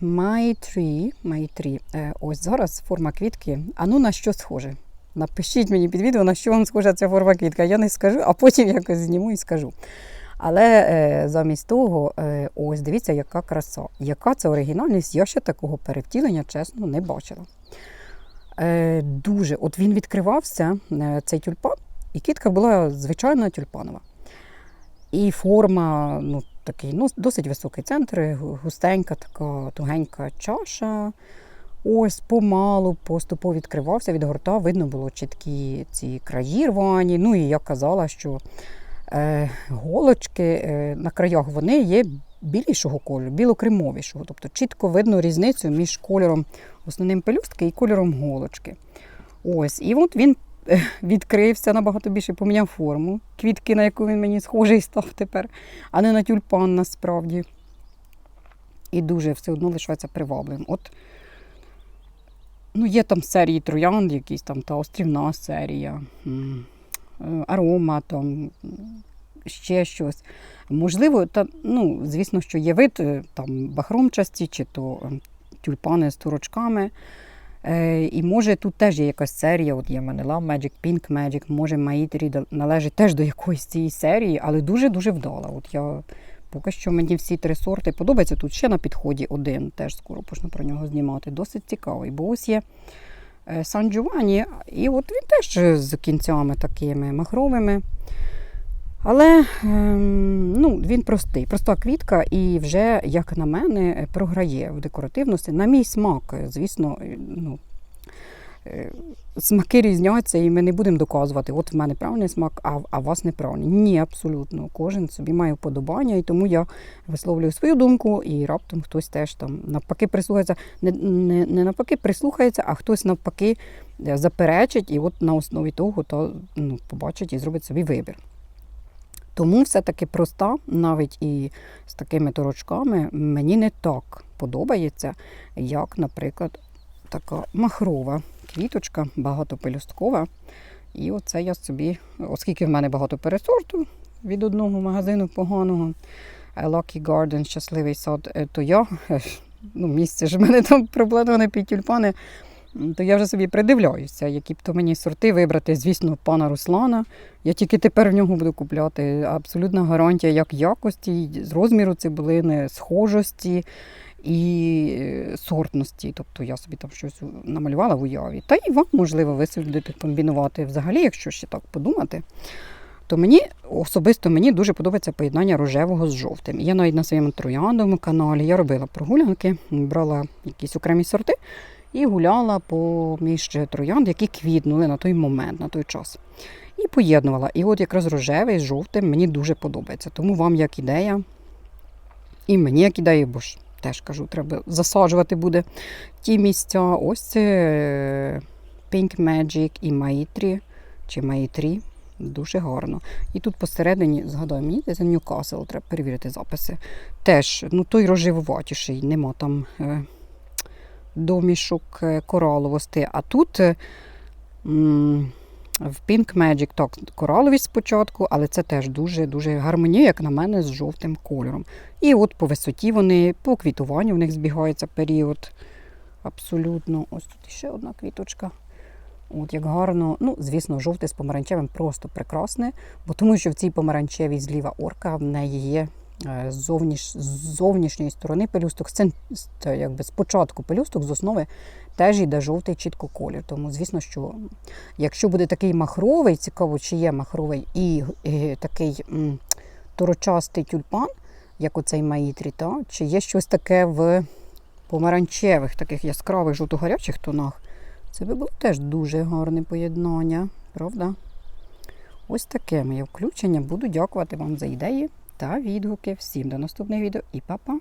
Майтрі. Майтрі. Е, Ось зараз форма квітки. А ну на що схоже? Напишіть мені під відео, на що вам схожа ця форма квітка. Я не скажу, а потім якось зніму і скажу. Але е, замість того, е, ось дивіться, яка краса. Яка це оригінальність, я ще такого перевтілення, чесно, не бачила. Дуже, от він відкривався, цей тюльпан, і квітка була звичайна тюльпанова. І форма, ну, такий, ну, досить високий центр, густенька, така тугенька чаша. Ось помалу, поступово відкривався, відгортав, видно було чіткі ці краї рвані. Ну і я казала, що е, голочки е, на краях вони є білішого кольору, білокремовішого. Тобто чітко видно різницю між кольором основним пелюстки і кольором голочки. Ось, і от він відкрився набагато більше, поміняв форму. Квітки, на яку він мені схожий став тепер, а не на тюльпан насправді. І дуже все одно лишається привабливим. От, ну, є там серії троянд, якісь там та острівна серія, е, арома, там, ще щось. Можливо, та, ну, звісно, що є вид е, там бахромчасті, чи то е, тюльпани з турочками. Е, і може тут теж є якась серія, от є в мене Love Magic, Pink Magic, може Маїтері належить теж до якоїсь цієї серії, але дуже-дуже вдала. От я поки що мені всі три сорти подобаються. Тут ще на підході один, теж скоро почну про нього знімати. Досить цікавий. Бо ось є е, Сан Джованні, і от він теж з кінцями такими махровими. Але ем, ну, він простий, проста квітка, і вже, як на мене, програє в декоративності. На мій смак, звісно, е, ну, е, смаки різняться, і ми не будемо доказувати, от в мене правильний смак, а, а у вас неправильний. Ні, абсолютно. Кожен собі має вподобання, і тому я висловлюю свою думку, і раптом хтось теж там навпаки прислухається, не, не, не навпаки прислухається, а хтось навпаки е, заперечить, і от на основі того то, ну, побачить і зробить собі вибір. Тому все-таки проста, навіть і з такими торочками, мені не так подобається, як, наприклад, така махрова квіточка, багатопелюсткова. І оце я собі, оскільки в мене багато пересорту від одного магазину поганого, Lucky Garden, щасливий сад, е, то я, е, ну, місце ж в мене там проблемовані під тюльпани, то я вже собі придивляюся, які б то мені сорти вибрати, звісно, пана Руслана. Я тільки тепер в нього буду купляти. Абсолютна гарантія як якості, з розміру цибулини, схожості і е, сортності. Тобто я собі там щось намалювала в уяві. Та і вам, можливо, ви собі будете комбінувати взагалі, якщо ще так подумати. То мені особисто мені дуже подобається поєднання рожевого з жовтим. Я навіть на своєму трояндовому каналі я робила прогулянки, брала якісь окремі сорти і гуляла поміж троянд, які квітнули на той момент, на той час. І поєднувала. І от якраз рожевий з жовтим мені дуже подобається. Тому вам як ідея, і мені як ідея, бо ж теж кажу, треба засаджувати буде ті місця. Ось це е, Pink Magic і Maitri, чи Maitri. Дуже гарно. І тут посередині, згадаю, мені це Ньюкасл, треба перевірити записи. Теж, ну той рожевуватіший, нема там е, домішок е, кораловості. А тут е, в Pink Magic так, кораловість спочатку, але це теж дуже-дуже гармонія, як на мене, з жовтим кольором. І от по висоті вони, по квітуванню в них збігається період. Абсолютно. Ось тут ще одна квіточка. От як гарно, ну, звісно, жовте з помаранчевим просто прекрасне, бо тому що в цій помаранчевій зліва орка в неї є зовніш, з зовнішньої сторони пелюсток, з, якби з початку пелюсток, з основи теж йде жовтий чітко колір. Тому, звісно, що якщо буде такий махровий, цікаво, чи є махровий і, е, такий м, торочастий тюльпан, як оцей маїтрі, та, чи є щось таке в помаранчевих, таких яскравих жовто-гарячих тонах. Це би було теж дуже гарне поєднання, правда? Ось таке моє включення. Буду дякувати вам за ідеї та відгуки. Всім до наступних відео і па-па!